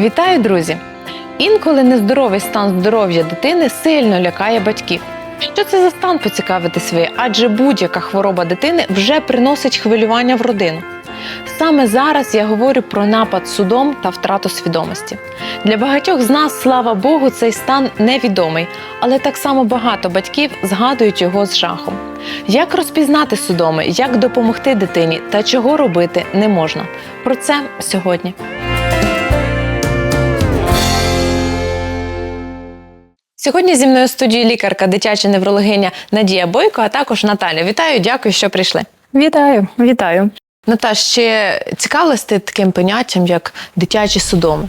Вітаю, друзі! Інколи нездоровий стан здоров'я дитини сильно лякає батьків. Що це за стан поцікавитись ви? Адже будь-яка хвороба дитини вже приносить хвилювання в родину. Саме зараз я говорю про напад судом та втрату свідомості. Для багатьох з нас, слава Богу, цей стан невідомий, але так само багато батьків згадують його з жахом. Як розпізнати судоми, як допомогти дитині та чого робити не можна? Про це сьогодні. Сьогодні зі мною в студії лікарка, дитяча неврологиня Надія Бойко, а також Наталя. Вітаю, дякую, що прийшли. Вітаю, вітаю. Наташ, чи цікавилась ти таким поняттям, як дитячі судоми?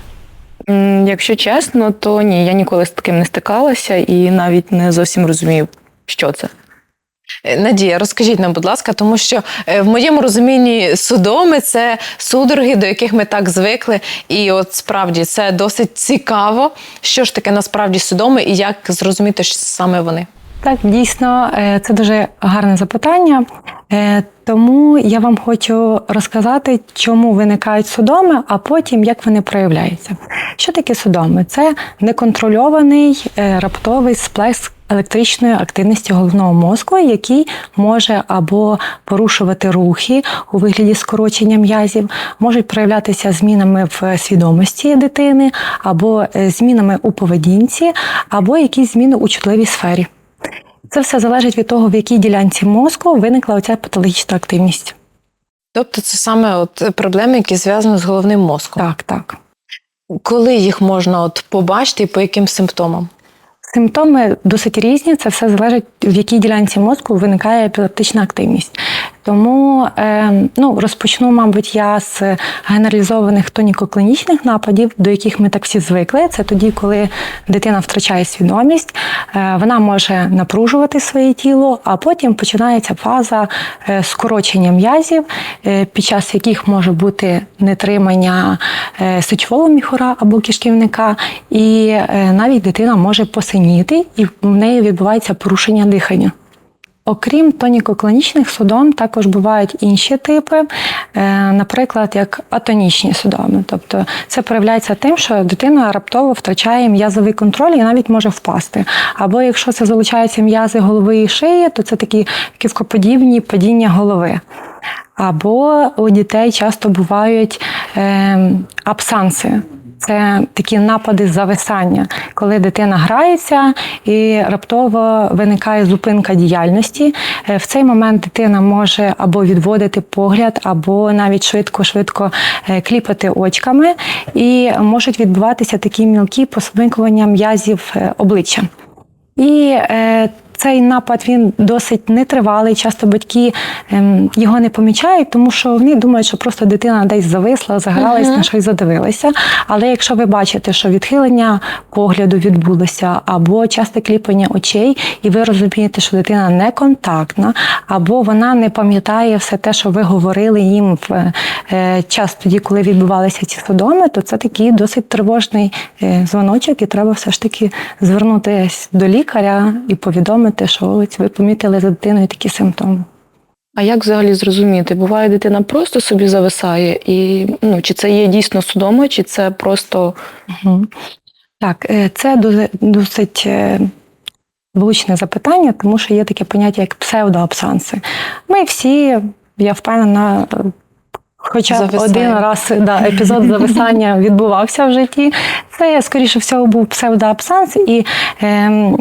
Якщо чесно, то ні, я ніколи з таким не стикалася і навіть не зовсім розумію, що це. Е, Надія, розкажіть нам, будь ласка, тому що е, в моєму розумінні судоми це судороги, до яких ми так звикли. І от справді це досить цікаво, що ж таке насправді судоми і як зрозуміти, що саме вони. Так, дійсно, е, це дуже гарне запитання. Е, Тому я вам хочу розказати, чому виникають судоми, а потім як вони проявляються. Що таке судоми? Це неконтрольований е, раптовий сплеск електричної активності головного мозку, який може або порушувати рухи у вигляді скорочення м'язів, можуть проявлятися змінами в свідомості дитини, або змінами у поведінці, або якісь зміни у чутливій сфері. Це все залежить від того, в якій ділянці мозку виникла оця патологічна активність. Тобто, це саме от проблеми, які зв'язані з головним мозком. Так, так. Коли їх можна от побачити і по яким симптомам? Симптоми досить різні, це все залежить, в якій ділянці мозку виникає епілептична активність. Тому е, ну, розпочну, мабуть, я з генералізованих тоніко-клінічних нападів, до яких ми так всі звикли. Це тоді, коли дитина втрачає свідомість, е, вона може напружувати своє тіло, а потім починається фаза е, скорочення м'язів, під час яких може бути нетримання сечового міхура або кишківника, і навіть дитина може посиніти, і в неї відбувається порушення дихання. Окрім тоніко-клінічних судом, також бувають інші типи, е, наприклад, як атонічні судоми. Тобто це проявляється тим, що дитина раптово втрачає м'язовий контроль і навіть може впасти. Або якщо це залучаються м'язи голови і шиї, то це такі ківкоподібні падіння голови. Або у дітей часто бувають е, абсанси. Це такі напади зависання, коли дитина грається і раптово виникає зупинка діяльності. Е, В цей момент дитина може або відводити погляд, або навіть швидко-швидко е, кліпати очками, і можуть відбуватися такі мілкі посмикування м'язів е, обличчя. І цей напад він досить нетривалий. Часто батьки ем, його не помічають, тому що вони думають, що просто дитина десь зависла, загралась, Мгм. на щось задивилася. Але якщо ви бачите, що відхилення погляду відбулося, або часте кліпання очей, і ви розумієте, що дитина не контактна, або вона не пам'ятає все те, що ви говорили їм в е, час тоді, коли відбувалися ці судоми, то це такий досить тривожний е, дзвоночок, і треба все ж таки звернутися до лікаря і повідомити, що ось ви помітили за дитиною такі симптоми. А як взагалі зрозуміти? Буває, дитина просто собі зависає, і ну чи це є дійсно судома, чи це просто Мгм. Так, е, це досить е, влучне запитання, тому що є таке поняття, як псевдоабсанси. Ми всі, я впевнена, е, хоча б один раз да, епізод зависання відбувався в житті. Це, скоріше всього, був псевдоабсанс, і ем,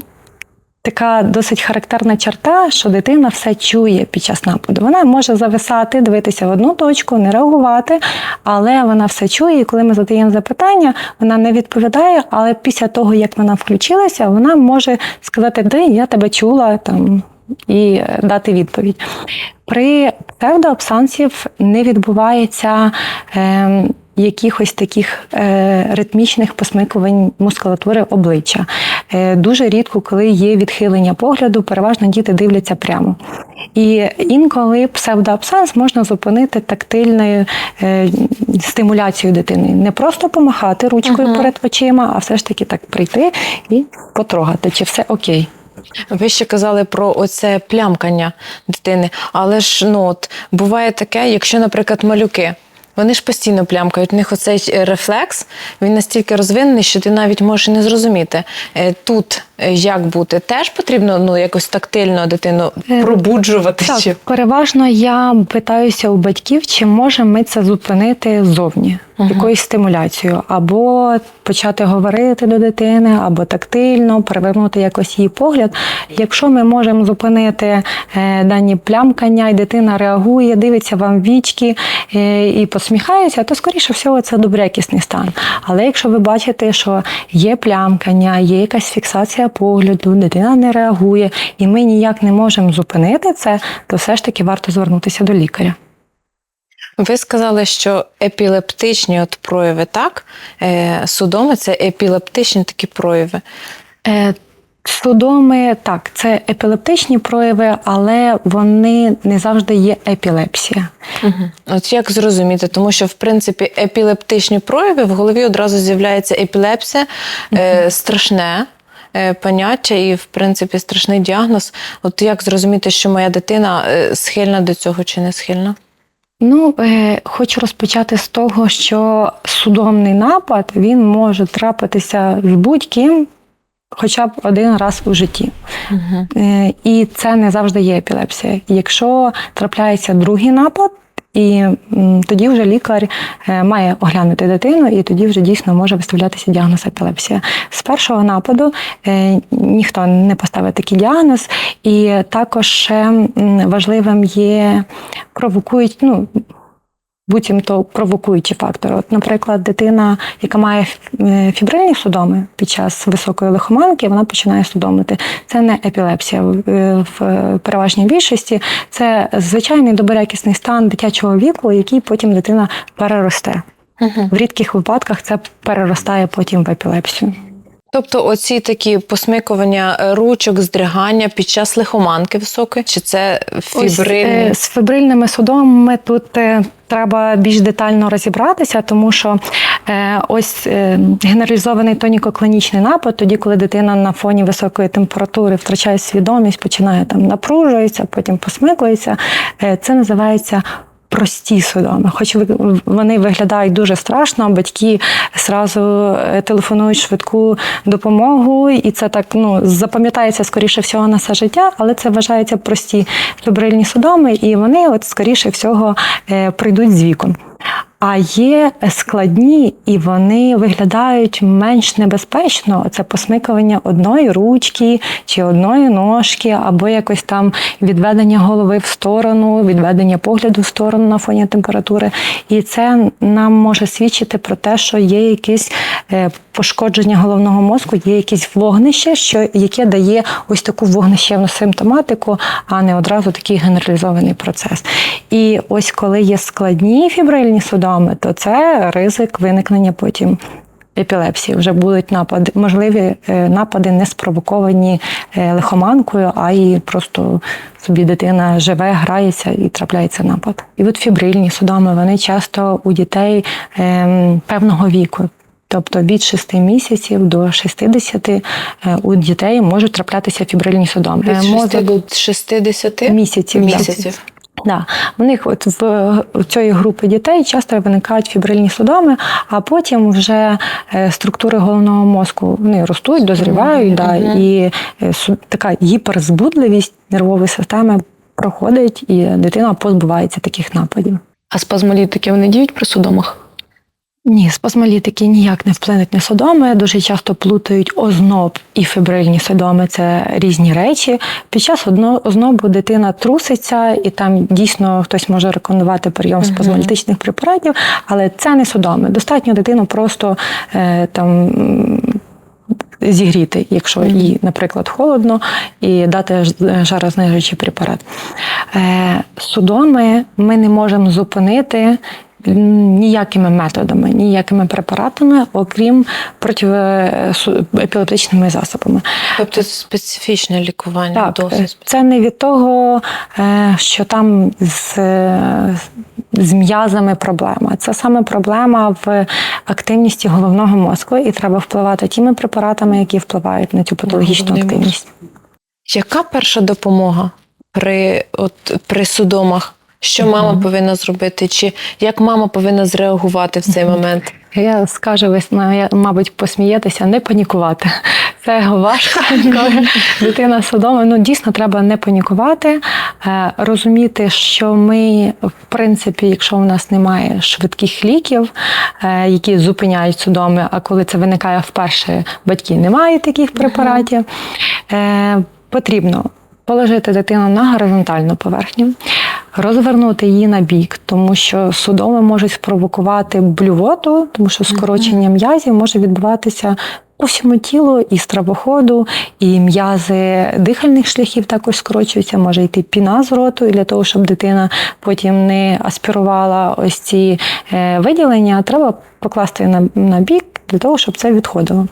така досить характерна черта, що дитина все чує під час нападу. Вона може зависати, дивитися в одну точку, не реагувати, але вона все чує. І коли ми задаємо запитання, вона не відповідає. Але після того, як вона включилася, вона може сказати, де я тебе чула там. І е, дати відповідь. При псевдоабсансів не відбувається е, якихось таких е, ритмічних посмикувань мускулатури обличчя. Е, дуже рідко, коли є відхилення погляду, переважно діти дивляться прямо. І інколи псевдоабсанс можна зупинити тактильною е, стимуляцією дитини. Не просто помахати ручкою Мгм. перед очима, а все ж таки так прийти і потрогати, чи все окей. Ви ще казали про оце плямкання дитини, але ж ну от буває таке, якщо, наприклад, малюки Вони ж постійно плямкають. У них оцей е, рефлекс він настільки розвинений, що ти навіть можеш не зрозуміти. Е, Тут е, як бути, теж потрібно ну якось тактильно дитину пробуджувати. Так, Чи переважно я питаюся у батьків, чи можемо ми це зупинити ззовні, Мгм. Якоюсь стимуляцією, або почати говорити до дитини, або тактильно перевернути якось її погляд. Якщо ми можемо зупинити е, дані плямкання, і дитина реагує, дивиться вам вічки е, і посміхається, то скоріше всього це добрякісний стан. Але якщо ви бачите, що є плямкання, є якась фіксація погляду, дитина не реагує, і ми ніяк не можемо зупинити це, то все ж таки варто звернутися до лікаря. Ви сказали, що епілептичні от прояви, так? Е, Судоми це епілептичні такі прояви. Е, Судоми, так, це епілептичні прояви, але вони не завжди є епілепсія. Угу. От як зрозуміти, тому що в принципі епілептичні прояви в голові одразу з'являється епілепсія, е, страшне. е, Поняття і, в принципі, страшний діагноз. От як зрозуміти, що моя дитина схильна до цього чи не схильна? Ну, е, хочу розпочати з того, що судомний напад він може трапитися з будь-ким хоча б один раз у житті. Угу. Е, І це не завжди є епілепсія. Якщо трапляється другий напад, і тоді вже лікар е, має оглянути дитину, і тоді вже дійсно може виставлятися діагноз епілепсія. З першого нападу е, ніхто не поставить такий діагноз, і також важливим є провокують, ну. Буцімто провокуючі фактори. От, наприклад, дитина, яка має е, фібрильні судоми під час високої лихоманки, вона починає судомити. Це не епілепсія в- в переважній більшості. Це звичайний доброякісний стан дитячого віку, який потім дитина переросте. Угу. В рідких випадках це переростає потім в епілепсію. Тобто, оці такі посмикування е, ручок, здригання під час лихоманки високої, чи це Ось, е, з фібрильними судомами тут е, треба більш детально розібратися, тому що е, ось е, генералізований тоніко-клінічний напад, тоді, коли дитина на фоні високої температури втрачає свідомість, починає там напружується, потім посмикується, е, це називається. Прості судоми, хоч вони виглядають дуже страшно, батьки зразу е, телефонують швидку допомогу, і це так ну запам'ятається скоріше всього на все життя, але це вважається прості фібрильні судоми, і вони, от скоріше всього, е, прийдуть з віком. А є складні, і вони виглядають менш небезпечно. Це посмикування одної ручки чи одної ножки, або якось там відведення голови в сторону, відведення погляду в сторону на фоні температури. І це нам може свідчити про те, що є якесь е, пошкодження головного мозку, є якесь вогнище, що яке дає ось таку вогнищевну симптоматику, а не одразу такий генералізований процес. І ось коли є складні фібрильні судоми, то це ризик виникнення потім. Епілепсії вже будуть напади, можливі е, напади не спровоковані е, лихоманкою, а й просто собі дитина живе, грається і трапляється напад. І от фібрильні судоми вони часто у дітей ем, певного віку. Тобто від 6 місяців до 60 е, у дітей можуть траплятися фібрильні судоми. Від Е, 6 до 60 місяців. місяців. Да. У них от в, в цієї групи дітей часто виникають фібрильні судоми, а потім вже е, структури головного мозку вони ростуть, дозрівають, да, і е, така гіперзбудливість нервової системи проходить, і дитина позбувається таких нападів. А спазмолітики вони діють при судомах? Ні, спазмолітики ніяк не вплинуть на судоми. Дуже часто плутають озноб і фібрильні судоми це різні речі. Під час ознобу дитина труситься, і там дійсно хтось може рекомендувати прийом спазмолітичних препаратів, але це не судоми. Достатньо дитину просто е, там. Зігріти, якщо їй, наприклад, холодно, і дати ж- жарознижуючий препарат. Е, судоми ми не можемо зупинити ніякими методами, ніякими препаратами, окрім протиепілептичними засобами. Тобто специфічне лікування Так, е, досить. це не від того, е, що там з, е, з м'язами проблема. Це саме проблема в активності головного мозку, і треба впливати тими препаратами, які впливають на цю патологічну активність. Яка перша допомога при, от, при судомах? Що мама повинна зробити, чи як мама повинна зреагувати в цей момент? Я скажу, ви мабуть, посмієтеся, не панікувати. Це важко, коли дитина судома. Ну дійсно треба не панікувати, е, розуміти, що ми, в принципі, якщо у нас немає швидких ліків, е, які зупиняють судоми, а коли це виникає вперше, батьки не мають таких препаратів, е, потрібно. Положити дитину на горизонтальну поверхню, розвернути її на бік, тому що судоми можуть спровокувати блювоту, тому що скорочення м'язів може відбуватися по всьому тілу і стравоходу, і м'язи дихальних шляхів також скорочуються, може йти піна з роту, і для того, щоб дитина потім не аспірувала ось ці е, виділення, треба покласти на бік для того, щоб це відходило.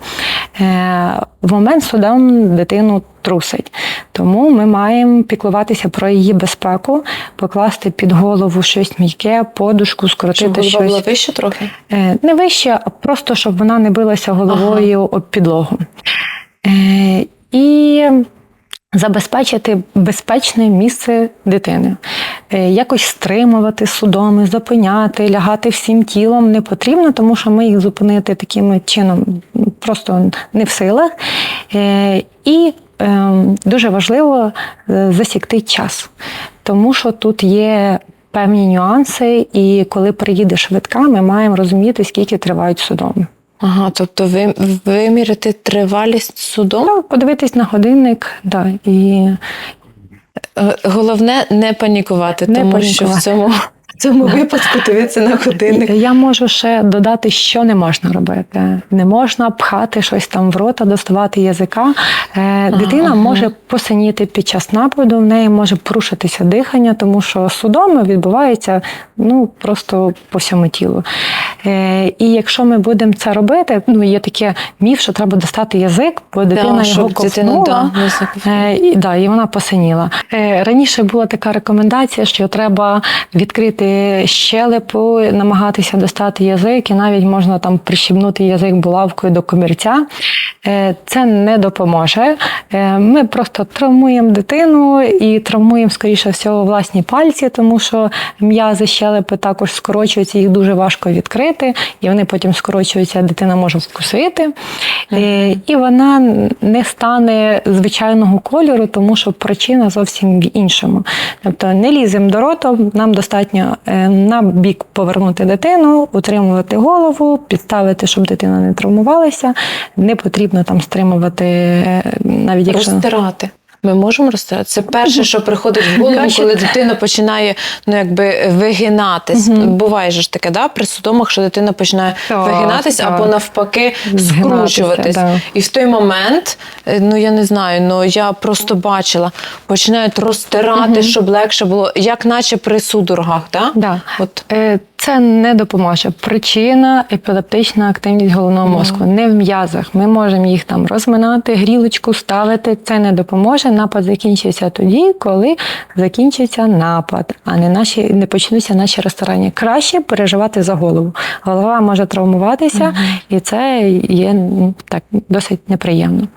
Е, в момент судом дитину трусить. Тому ми маємо піклуватися про її безпеку, покласти під голову щось м'яке, подушку, Щоб скоротити голова була вище трохи? Е, не вище, а просто щоб вона не билася головою об підлогу. Е, І забезпечити безпечне місце дитини. Е, Якось стримувати судоми, зупиняти, лягати всім тілом не потрібно, тому що ми їх зупинити таким чином просто не в силах. Е, І е, дуже важливо е, засікти час, тому що тут є певні нюанси, і коли приїде швидка, ми маємо розуміти, скільки тривають судоми. Ага, тобто ви, виміряти тривалість судом? Ну, подивитись на годинник, да, і Е, Головне не панікувати, Не тому що в цьому, цьому випадку дивитися на годинник. я можу ще додати, що не можна робити. Не можна пхати щось там в рота, доставати язика. Е, Дитина ага. може посиніти під час нападу, в неї може порушитися дихання, тому що судоми відбуваються ну, просто по всьому тілу. Е, І якщо ми будемо це робити, ну є таке міф, що треба достати язик, бо дитина його ковтнула. да. Е, і, да, і вона посиніла. Раніше була така рекомендація, що треба відкрити щелепу, намагатися достати язик, і навіть можна там прищібнути язик булавкою до комірця. Е, це не допоможе. Е, ми просто травмуємо дитину і травмуємо, скоріше всього, власні пальці, тому що м'язи щелепи також скорочуються, їх дуже важко відкрити, і вони потім скорочуються, дитина може вкусити. Е, І вона не стане звичайного кольору, тому що причина зовсім в іншому. Тобто не ліземо до роту, нам достатньо на бік повернути дитину, утримувати голову, підставити, щоб дитина не травмувалася. Не потрібно там стримувати, е, навіть якщо Розтирати. Ми можемо розтирати. Це перше, що приходить в голову, коли дитина починає ну, якби, вигинатись. Буває ж таке, да? при судомах, що дитина починає Так, вигинатись так. або навпаки скручуватись. І в той момент, е, ну я не знаю, ну я просто бачила, починають розтирати, щоб легше було, як наче при судорогах. Да? Да. От. Це не допоможе. Причина епілептична активність головного мозку, не в м'язах. Ми можемо їх там розминати, грілочку ставити. Це не допоможе. Напад закінчиться тоді, коли закінчиться напад, а не наші не почнуться наші розтирання. Краще переживати за голову. Голова може травмуватися, і це є ну, так досить неприємно.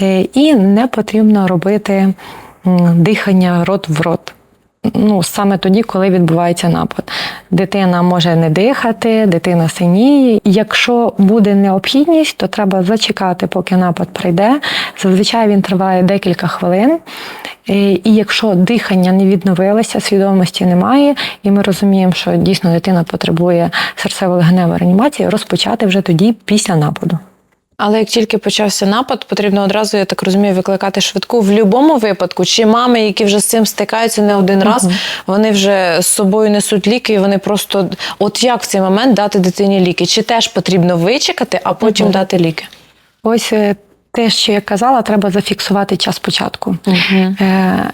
Е, І не потрібно робити дихання рот в рот ну, саме тоді, коли відбувається напад. Дитина може не дихати, дитина синіє. Якщо буде необхідність, то треба зачекати, поки напад прийде. Зазвичай він триває декілька хвилин. Е, І якщо дихання не відновилося, свідомості немає, і ми розуміємо, що дійсно дитина потребує серцево-легеневої реанімації, розпочати вже тоді після нападу. Але як тільки почався напад, потрібно одразу, я так розумію, викликати швидку. В будь-якому випадку, чи мами, які вже з цим стикаються не один раз, вони вже з собою несуть ліки, і вони просто от як в цей момент дати дитині ліки? Чи теж потрібно вичекати, а потім дати ліки? Ось е, те, що я казала, треба зафіксувати час початку. Е,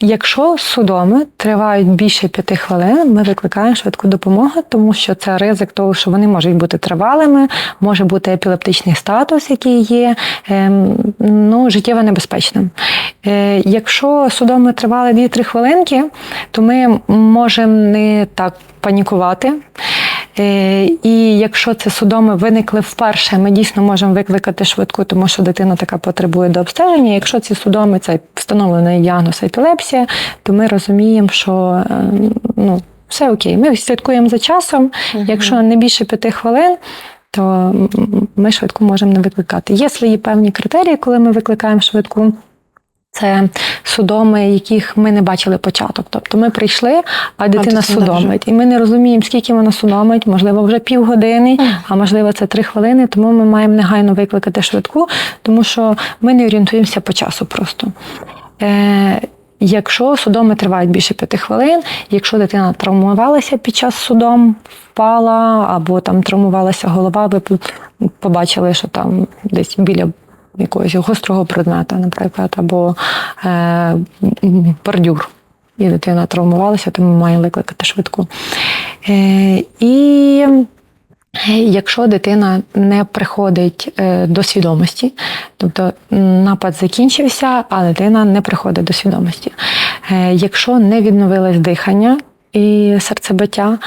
Якщо судоми тривають більше п'яти хвилин, ми викликаємо швидку допомогу, тому що це ризик того, що вони можуть бути тривалими, може бути епілептичний статус, який є ем, ну, життєво небезпечним. Е, Якщо судоми тривали 2-3 хвилинки, то ми можемо не так панікувати. Е, І якщо це судоми виникли вперше, ми дійсно можемо викликати швидку, тому що дитина така потребує до обстеження. Якщо ці судоми це встановлений діагноз епілепсія, то ми розуміємо, що е, ну, все окей. Ми слідкуємо за часом. Якщо не більше п'яти хвилин, то ми швидку можемо не викликати. Є свої певні критерії, коли ми викликаємо швидку. Це судоми, яких ми не бачили початок. Тобто ми прийшли, а дитина дитина судомить. І ми не розуміємо, скільки вона судомить, можливо, вже півгодини, а можливо, це три хвилини. Тому ми маємо негайно викликати швидку, тому що ми не орієнтуємося по часу просто. Е, Якщо судоми тривають більше п'яти хвилин, якщо дитина травмувалася під час судом, впала або там травмувалася голова, ви побачили, що там десь біля якогось гострого предмета, наприклад, або е, бордюр, і дитина травмувалася, то ми маємо викликати швидку. Е, і Якщо дитина не приходить е, до свідомості, тобто напад закінчився, а дитина не приходить до свідомості. Е, Якщо не відновилось дихання і серцебиття,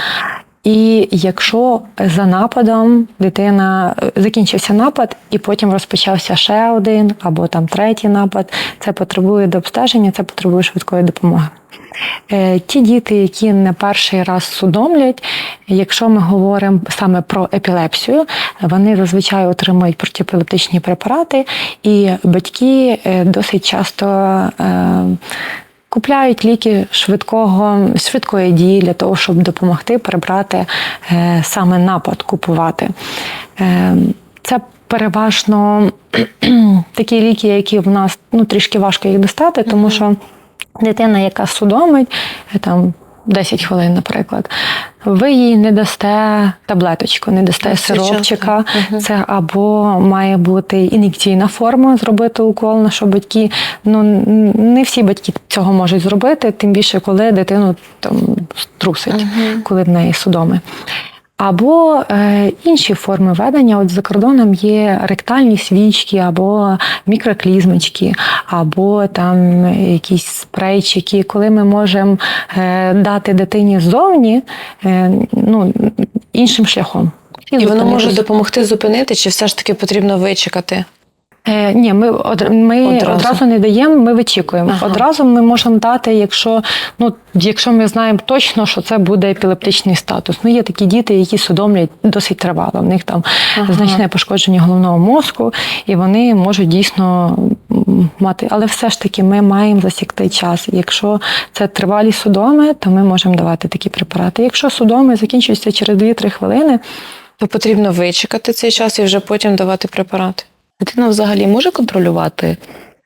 і якщо за нападом дитина е, закінчився напад, і потім розпочався ще один або там третій напад, це потребує до обстеження, це потребує швидкої допомоги. Е, Ті діти, які не перший раз судомлять, якщо ми говоримо саме про епілепсію, вони зазвичай отримують протиепілептичні препарати, і батьки е, досить часто купляють ліки швидкого, швидкої дії для того, щоб допомогти прибрати е, саме напад, купувати. Е, Це переважно такі ліки, які в нас ну, трішки важко їх достати, тому що дитина, яка судомить, е, там 10 хвилин, наприклад, ви їй не дасте таблеточку, не дасте це сиропчика. Угу. Це або має бути ін'єкційна форма, зробити укол, на що батьки. Ну не всі батьки цього можуть зробити, тим більше, коли дитину там струсить, коли в неї судоми. Або е, інші форми ведення. От за кордоном є ректальні свічки, або мікроклізмочки, або там якісь спрейчики, коли ми можемо е, дати дитині ззовні е, ну, іншим шляхом. І воно може допомогти зупинити, чи все ж таки потрібно вичекати? Е, ні, ми, од, ми Одразу. одразу. не даємо, ми вичікуємо. Ага. Одразу ми можемо дати, якщо, ну, якщо ми знаємо точно, що це буде епілептичний статус. Ну, є такі діти, які судомлять досить тривало. В них там Ага. значне пошкодження головного мозку, і вони можуть дійсно м, мати. Але все ж таки ми маємо засікти час. Якщо це тривалі судоми, то ми можемо давати такі препарати. Якщо судоми закінчуються через 2-3 хвилини, То потрібно вичекати цей час і вже потім давати препарати. Дитина взагалі може контролювати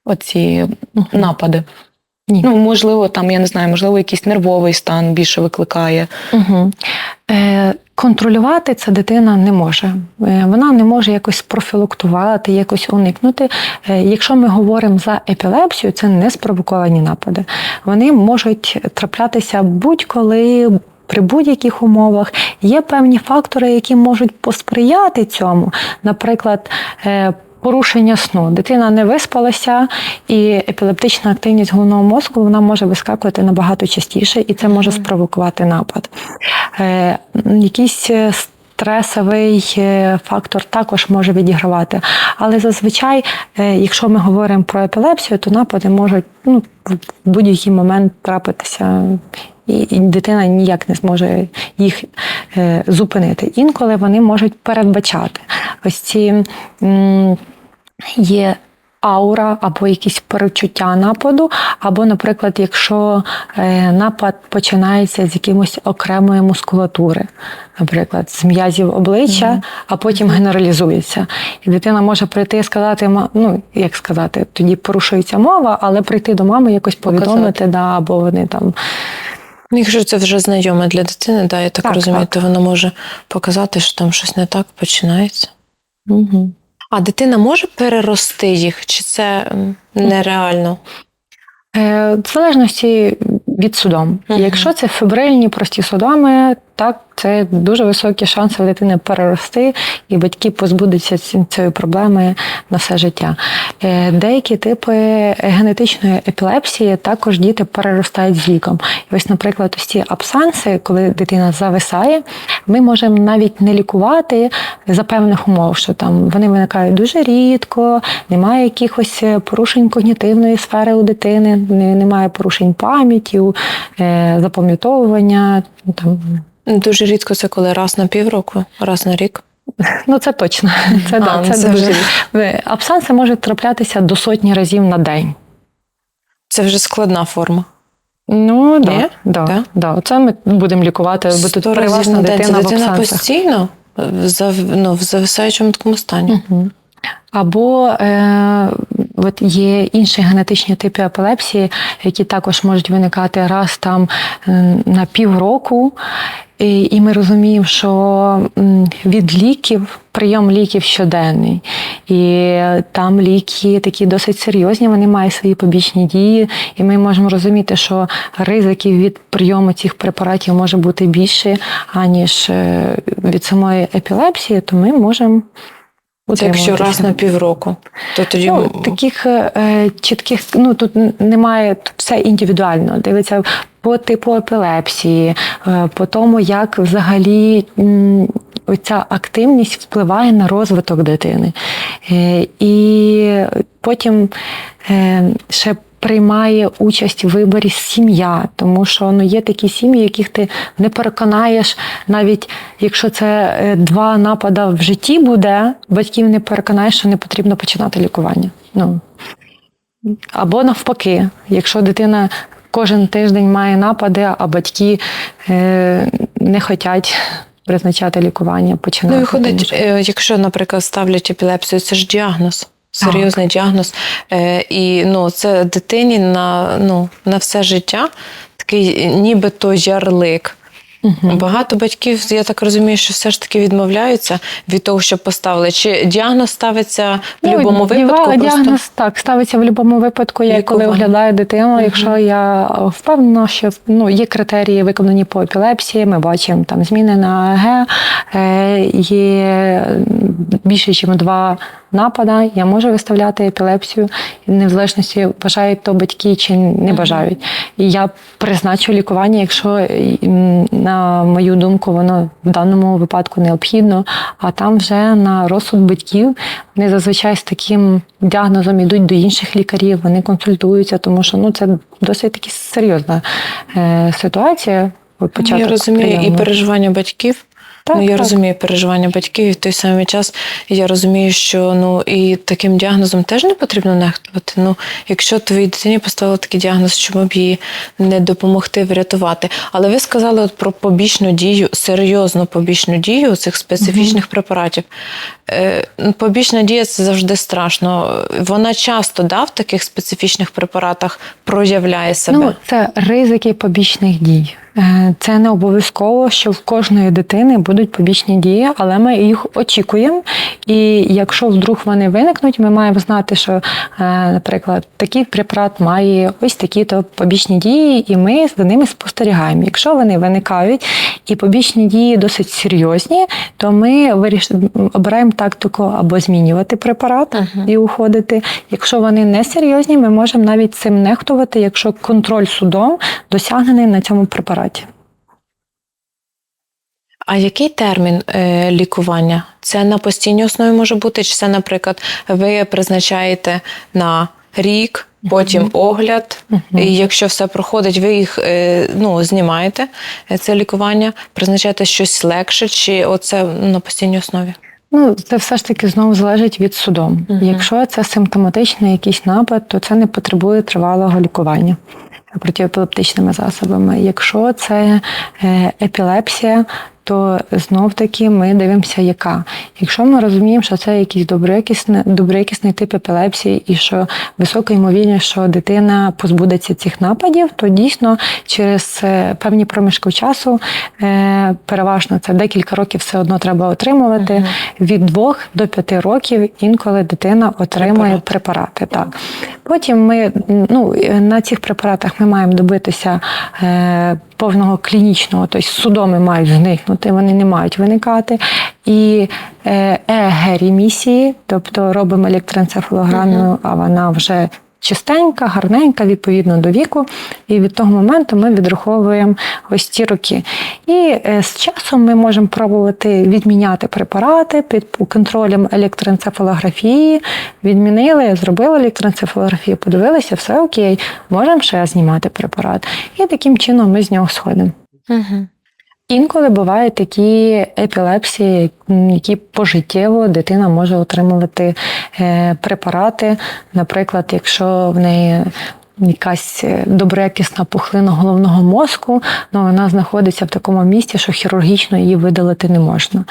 оці напади? Ні. Ну, можливо, там, я не знаю, можливо, якийсь нервовий стан більше викликає. Угу. Е, контролювати це дитина не може. Е, вона не може якось профілактувати, якось уникнути. Е, якщо ми говоримо за епілепсію, це не спровоковані напади. Вони можуть траплятися будь-коли. При будь-яких умовах є певні фактори, які можуть посприяти цьому. Наприклад, е, порушення сну. Дитина не виспалася, і епілептична активність головного мозку вона може вискакувати набагато частіше, і це може спровокувати напад. Е, м, Якийсь е, стресовий е, фактор також може відігравати. Але зазвичай, е, якщо ми говоримо про епілепсію, то напади можуть ну, в будь-який момент трапитися. І, дитина ніяк не зможе їх е, зупинити. Інколи вони можуть передбачати ось ці є аура або якісь перечуття нападу, або, наприклад, якщо е, напад починається з якимось окремої мускулатури, наприклад, з м'язів обличчя, а потім генералізується. І дитина може прийти і сказати, ну як сказати, тоді порушується мова, але прийти до мами якось повідомити, да, або вони там Якщо це вже знайоме для дитини, да, я так, Так, розумію, так. то воно може показати, що там щось не так починається. угу. А дитина може перерости їх, чи це нереально? Е, В залежності від судом. Угу. Якщо це фебрильні прості судоми, так, це дуже високі шанси в дитини перерости, і батьки позбудуться ці- цієї проблеми на все життя. Е, Деякі типи генетичної епілепсії також діти переростають з віком. Ось, наприклад, ось ці абсанси, коли дитина зависає, ми можемо навіть не лікувати за певних умов, що там вони виникають дуже рідко, немає якихось порушень когнітивної сфери у дитини, немає порушень пам'яті, е, запам'ятовування. Там Дуже рідко це коли раз на півроку, раз на рік. Ну, це точно. Це, А, да, ну, це, це дуже. вже- Абсанси можуть траплятися до сотні разів на день. Це вже складна форма. Ну, да, да, Так? да. Це ми будемо лікувати, бо тут переважно дитина в дитина постійно в, зав- ну, в зависаючому такому стані. Мгм. Або е, от є інші генетичні типи епілепсії, які також можуть виникати раз там е, на півроку. І, ми розуміємо, що від ліків прийом ліків щоденний, і там ліки такі досить серйозні, вони мають свої побічні дії, і ми можемо розуміти, що ризиків від прийому цих препаратів може бути більше, аніж е, від самої епілепсії, то ми можемо. Це якщо раз на півроку, то тоді Ну, таких е, чітких, ну тут немає тут все індивідуально. Дивиться по типу епілепсії, е, по тому, як взагалі м, оця активність впливає на розвиток дитини. Е, і потім е, ще приймає участь в виборі сім'я, тому що ну, є такі сім'ї, яких ти не переконаєш, навіть якщо це е, два напади в житті буде, батьків не переконаєш, що не потрібно починати лікування. Ну, або навпаки, якщо дитина кожен тиждень має напади, а батьки е, не хочуть призначати лікування, починати. Ну, виходить, е, якщо, наприклад, ставлять епілепсію, це ж діагноз. Серйозний діагноз. Е, і ну, це дитині на, ну, на все життя такий нібито ярлик. Мгм. Багато батьків, я так розумію, що все ж таки відмовляються від того, щоб поставили. Чи діагноз ставиться в Ну, будь-якому випадку? Просто... Діагноз так ставиться в будь-якому випадку. Я коли оглядаю дитину, якщо я впевнена, що ну, є критерії виконані по епілепсії, ми бачимо там зміни на ЕГ, е, є більше, ніж два напада, я можу виставляти епілепсію, не в залежності бажають то батьки чи не бажають. І я призначу лікування, якщо на мою думку воно в даному випадку необхідно. А там вже на розсуд батьків вони зазвичай з таким діагнозом йдуть до інших лікарів, вони консультуються, тому що ну це досить таки серйозна е, ситуація. Початок я розумію і переживання батьків. Так, ну, я так. розумію переживання батьків, і в той самий час я розумію, що ну і таким діагнозом теж не потрібно нехтувати. Ну, якщо твоїй дитині поставили такий діагноз, чому б їй не допомогти врятувати. Але ви сказали от про побічну дію, серйозну побічну дію цих специфічних препаратів. Е, ну, побічна дія це завжди страшно. Вона часто да, в таких специфічних препаратах проявляє себе. Ну, це ризики побічних дій. Е, Це не обов'язково, що в кожної дитини будуть побічні дії, але ми їх очікуємо. І якщо вдруг вони виникнуть, ми маємо знати, що, е, наприклад, такий препарат має ось такі-то побічні дії, і ми за ними спостерігаємо. Якщо вони виникають і побічні дії досить серйозні, то ми виріш... обираємо тактику або змінювати препарат і уходити. Якщо вони не серйозні, ми можемо навіть цим нехтувати, якщо контроль судом досягнений на цьому препараті. А який термін е, лікування? Це на постійній основі може бути, чи це, наприклад, ви призначаєте на рік, потім огляд, і якщо все проходить, ви їх е, ну, знімаєте, е, це лікування, призначаєте щось легше, чи оце на постійній основі? Ну, це все ж таки знову залежить від судом. Якщо це симптоматичний якийсь напад, то це не потребує тривалого лікування протиепілептичними засобами. Якщо це е, епілепсія, то знов таки ми дивимося, яка. Якщо ми розуміємо, що це якийсь доброякісний, доброякісний тип епілепсії, і що висока ймовірність, що дитина позбудеться цих нападів, то дійсно через е, певні проміжки часу, е, переважно це декілька років все одно треба отримувати. Від двох до п'яти років інколи дитина отримує препарати. Так. Потім ми ну, на цих препаратах ми маємо добитися е, повного клінічного, тобто судоми мають зникнути, вони не мають виникати. І е, ЕГ-ремісії, тобто робимо електроенцефалограмію, а вона вже чистенька, гарненька, відповідно до віку. І від того моменту ми відраховуємо ось ці роки. І е, з часом ми можемо пробувати відміняти препарати під контролем електроенцефалографії. Відмінили, зробили електроенцефалографію, подивилися, все окей, можемо ще знімати препарат. І таким чином ми з нього сходимо. Угу. Інколи бувають такі епілепсії, які пожиттєво дитина може отримувати е, препарати. Наприклад, якщо в неї якась е, доброякісна пухлина головного мозку, ну вона знаходиться в такому місці, що хірургічно її видалити не можна.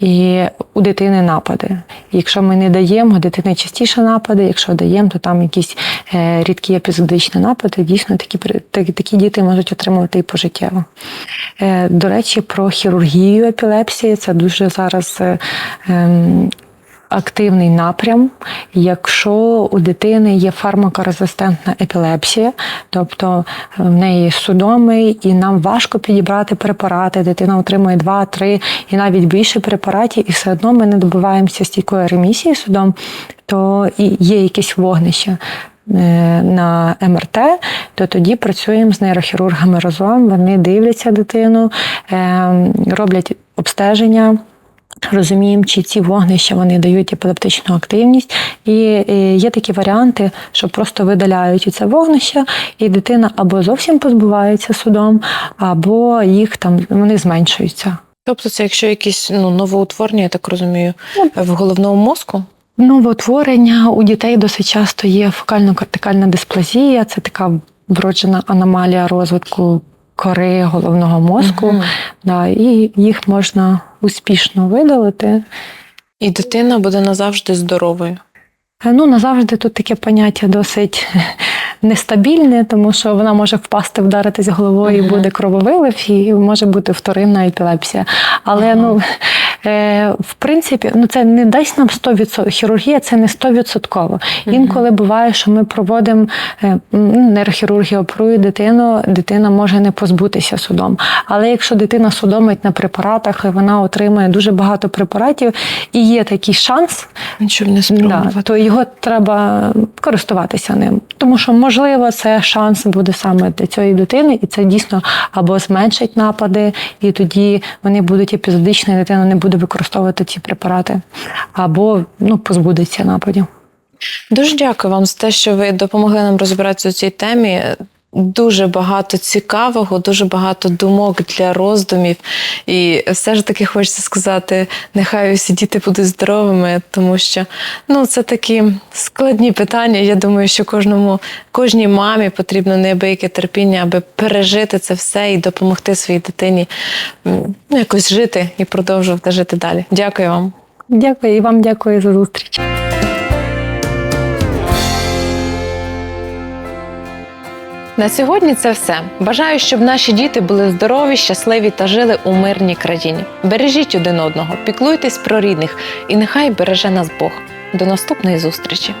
І у дитини напади. Якщо ми не даємо, у дитини частіше напади, якщо даємо, то там якісь е, рідкі епізодичні напади. Дійсно, такі, такі, діти можуть отримувати і пожиттєво. Е, До речі, про хірургію епілепсії це дуже зараз ем, активний напрям. Якщо у дитини є фармакорезистентна епілепсія, тобто в неї судоми, і нам важко підібрати препарати, дитина отримує 2-3 і навіть більше препаратів, і все одно ми не добиваємося стійкої ремісії судом, то є якесь вогнище е, на МРТ, то тоді працюємо з нейрохірургами разом. Вони дивляться дитину, е, роблять обстеження. Розуміємо, чи ці вогнища вони дають епілептичну активність, і е, є такі варіанти, що просто видаляють це вогнище, і дитина або зовсім позбувається судом, або їх там вони зменшуються. Тобто, це якщо якісь ну, новоутворення, я так розумію, в головному мозку? Новоутворення у дітей досить часто є фокально-кортикальна дисплазія, це така вроджена аномалія розвитку кори головного мозку. угу. Да, і їх можна успішно видалити. І дитина буде назавжди здоровою. Е, Ну, назавжди тут таке поняття досить нестабільне, тому що вона може впасти, вдаритись головою, і буде крововилив, і може бути вторинна епілепсія. Але Ага. ну, в принципі, ну це не дасть нам 100%. Хірургія це не 100%. Мгм. Інколи буває, що ми проводимо е, нейрохірургія оперує дитину, дитина може не позбутися судом. Але якщо дитина судомить на препаратах, і вона отримує дуже багато препаратів, і є такий шанс, не Да, то його треба користуватися ним. Тому що, можливо, це шанс буде саме для цієї дитини, і це дійсно або зменшить напади, і тоді вони будуть епізодичні, дитина не буде використовувати ці препарати, або ну, позбудеться нападів. Дуже дякую вам за те, що ви допомогли нам розібратися у цій темі. Дуже багато цікавого, дуже багато думок для роздумів. І все ж таки хочеться сказати, нехай усі діти будуть здоровими, тому що ну, це такі складні питання. Я думаю, що кожному, кожній мамі потрібно неабияке терпіння, аби пережити це все і допомогти своїй дитині ну, якось жити і продовжувати жити далі. Дякую вам. Дякую і вам дякую за зустріч. На сьогодні це все. Бажаю, щоб наші діти були здорові, щасливі та жили у мирній країні. Бережіть один одного, піклуйтесь про рідних, і нехай береже нас Бог. До наступної зустрічі!